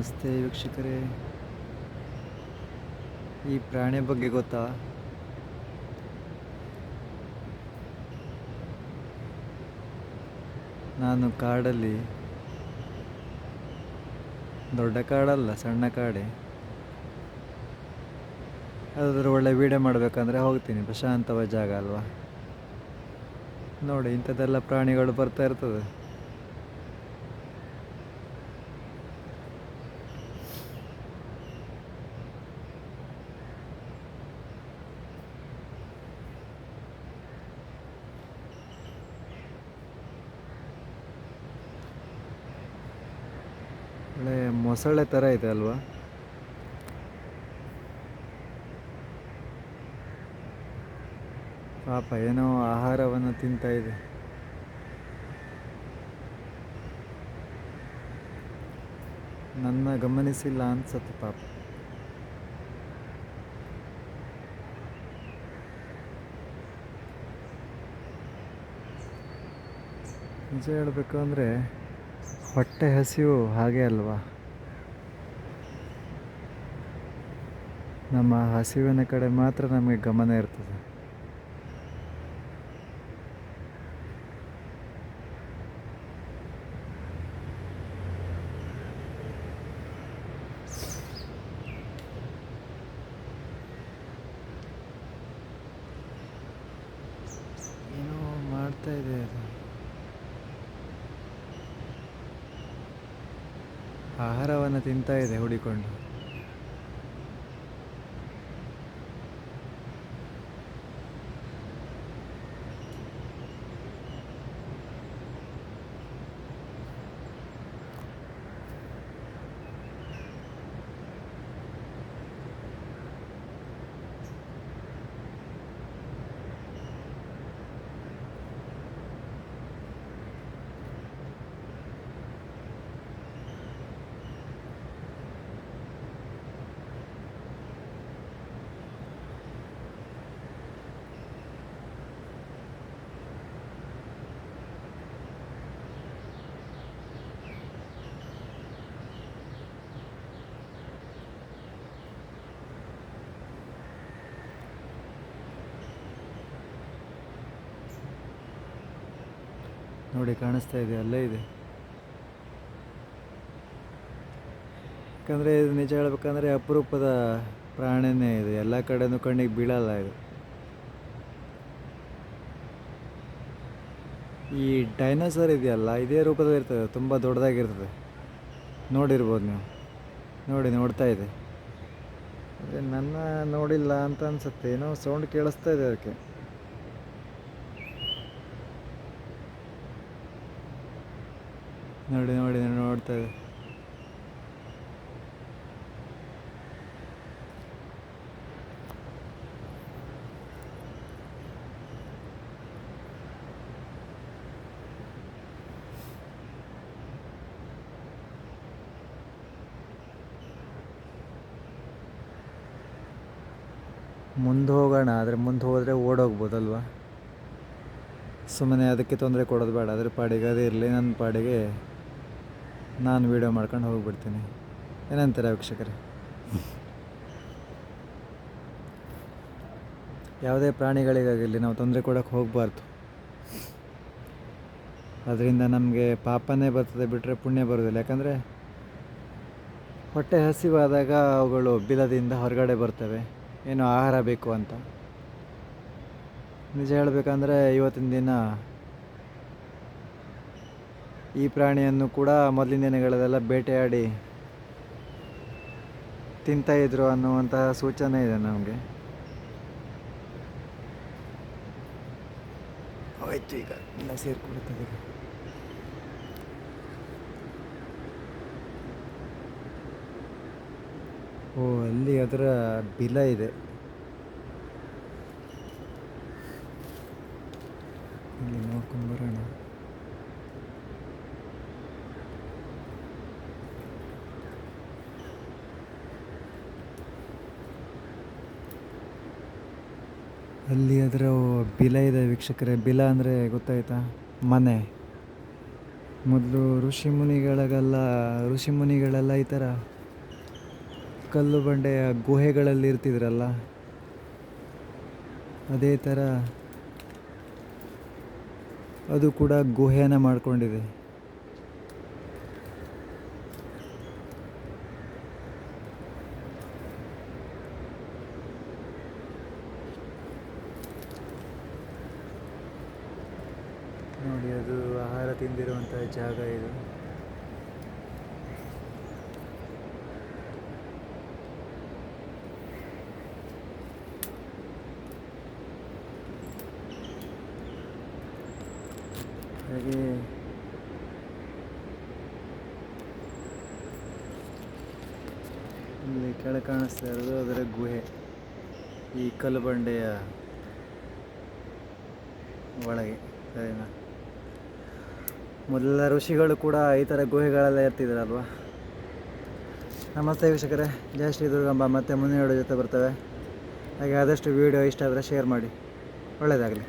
ನಮಸ್ತೆ ವೀಕ್ಷಕರೇ. ಈ ಪ್ರಾಣಿ ಬಗ್ಗೆ ಗೊತ್ತಾ? ನಾನು ಕಾಡಲ್ಲಿ, ದೊಡ್ಡ ಕಾಡಲ್ಲ, ಸಣ್ಣ ಕಾಡೆ. ಯಾವುದಾದ್ರೂ ಒಳ್ಳೆ ವೀಡಿಯೋ ಮಾಡಬೇಕಂದ್ರೆ ಹೋಗ್ತೀನಿ ಪ್ರಶಾಂತವಾದ ಜಾಗ ಅಲ್ವಾ? ನೋಡಿ, ಇಂಥದ್ದೆಲ್ಲ ಪ್ರಾಣಿಗಳು ಬರ್ತಾ ಇರ್ತದೆ. ಒಳ್ಳೆ ಮೊಸಳೆ ಥರ ಇದೆ ಅಲ್ವಾ? ಪಾಪ ಏನೋ ಆಹಾರವನ್ನು ತಿಂತಾ ಇದೆ. ನನ್ನ ಗಮನಿಸಿಲ್ಲ ಅನ್ಸತ್ತೆ ಪಾಪ. ನಿಜ ಹೇಳಬೇಕು ಅಂದರೆ ಹೊಟ್ಟೆ ಹಸಿವು ಹಾಗೆ ಅಲ್ವಾ? ನಮ್ಮ ಹಸಿವಿನ ಕಡೆ ಮಾತ್ರ ನಮಗೆ ಗಮನ ಇರ್ತದೆ ಏನೋ ಮಾಡ್ತಾ ಇದೆ ಅದು ಆಹಾರವನ್ನು ತಿಂತಾ ಇದೆ ಹುಡಿಕೊಂಡು. ನೋಡಿ ಕಾಣಿಸ್ತಾ ಇದೆ, ಅಲ್ಲೇ ಇದೆ. ಯಾಕಂದರೆ ಇದು ನಿಜ ಹೇಳ್ಬೇಕಂದ್ರೆ ಅಪರೂಪದ ಪ್ರಾಣಿನೇ ಇದೆ. ಎಲ್ಲ ಕಡೆನೂ ಕಣ್ಣಿಗೆ ಬೀಳಲ್ಲ ಇದು. ಈ ಡೈನೋಸರ್ ಇದೆಯಲ್ಲ, ಇದೇ ರೂಪದಲ್ಲಿ ಇರ್ತದೆ, ತುಂಬ ದೊಡ್ಡದಾಗಿರ್ತದೆ. ನೋಡಿರ್ಬೋದು ನೀವು. ನೋಡಿ, ನೋಡ್ತಾ ಇದೆ. ಅದೇ ನನ್ನ ನೋಡಿಲ್ಲ ಅಂತ ಅನ್ಸುತ್ತೆ. ಏನೋ ಸೌಂಡ್ ಕೇಳಿಸ್ತಾ ಇದೆ ಅದಕ್ಕೆ. ನೋಡಿ ನೋಡಿ ನೋಡ್ತಾ ಇದೆ. ಮುಂದೆ ಹೋಗೋಣ, ಆದರೆ ಮುಂದೆ ಹೋದರೆ ಓಡೋಗ್ಬೋದಲ್ವಾ? ಸುಮ್ಮನೆ ಅದಕ್ಕೆ ತೊಂದರೆ ಕೊಡೋದು ಬೇಡ ಅದ್ರ ಪಾಡಿಗೆ ಅದೇ ಇರಲಿ ನನ್ನ ಪಾಡಿಗೆ ನಾನು ವೀಡಿಯೋ ಮಾಡ್ಕೊಂಡು ಹೋಗ್ಬಿಡ್ತೀನಿ. ಏನಂತಾರೆ ವೀಕ್ಷಕರೇ? ಯಾವುದೇ ಪ್ರಾಣಿಗಳಿಗಾಗಿರಲಿ ನಾವು ತೊಂದರೆ ಕೊಡೋಕ್ಕೆ ಹೋಗಬಾರ್ದು. ಅದರಿಂದ ನಮಗೆ ಪಾಪನೇ ಬರ್ತದೆ ಬಿಟ್ಟರೆ ಪುಣ್ಯ ಬರೋದಿಲ್ಲ ಯಾಕಂದರೆ ಹೊಟ್ಟೆ ಹಸಿವಾದಾಗ ಅವುಗಳು ಬಿಲದಿಂದ ಹೊರಗಡೆ ಬರ್ತವೆ. ಏನು ಆಹಾರ ಬೇಕು ಅಂತ. ನಿಜ ಹೇಳಬೇಕಂದ್ರೆ ಇವತ್ತಿನ ದಿನ ಈ ಪ್ರಾಣಿಯನ್ನು ಕೂಡ ಮೊದಲಿನ ದಿನಗಳಲ್ಲೆಲ್ಲ ಬೇಟೆಯಾಡಿ ತಿಂತಾಯಿದ್ರು ಅನ್ನುವಂತಹ ಸೂಚನೆ ಇದೆ ನಮಗೆ. ಆಯ್ತು ಈಗ ಎಲ್ಲ ಸೇರ್ಕೊಳ್ತದೆ ಈಗ. ಓ ಅಲ್ಲಿ ಅದರ ಬಿಲ ಇದೆ. ಇಲ್ಲಿ ನೋಡ್ಕೊಂಡು ಬರೋಣ. ಅಲ್ಲಿ ಅದರ ಬಿಲ ಇದೆ ವೀಕ್ಷಕರೇ. ಬಿಲ ಅಂದರೆ ಗೊತ್ತಾಯ್ತಾ? ಮನೆ. ಮೊದಲು ಋಷಿ ಮುನಿಗಳಿಗೆಲ್ಲ, ಋಷಿ ಮುನಿಗಳೆಲ್ಲ ಈ ಥರ ಕಲ್ಲು ಬಂಡೆಯ ಗುಹೆಗಳಲ್ಲಿ ಇರ್ತಿದ್ರಲ್ಲ? ಅದೇ ಥರ ಅದು ಕೂಡ ಗುಹೆನ ಮಾಡ್ಕೊಂಡಿದೆ. ನೋಡಿ ಅದು ಆಹಾರ ತಿಂದಿರುವಂತಹ ಜಾಗ ಇದು. ಹಾಗೆ ಇಲ್ಲಿ ಕೆಳಗೆ ಕಾಣಿಸ್ತಾ ಇರೋದು ಅದರ ಗುಹೆ, ಈ ಕಲ್ಲು ಬಂಡೆಯ ಒಳಗೆ, ಸರಿನಾ? ಮೊದಲ ಋಷಿಗಳು ಕೂಡ ಈ ಥರ ಗುಹೆಗಳೆಲ್ಲ ಇರ್ತಿದ್ರಲ್ವ? ನಮಸ್ತೆ ವೀಕ್ಷಕರೇ ಜಯ ಶ್ರೀ ದುರ್ಗಂಬ, ಮತ್ತೆ ಮುಂದಿನ ಜೊತೆ ಬರ್ತವೆ. ಹಾಗೆ ಆದಷ್ಟು ವಿಡಿಯೋ ಇಷ್ಟ ಆದರೆ ಶೇರ್ ಮಾಡಿ. ಒಳ್ಳೆಯದಾಗಲಿ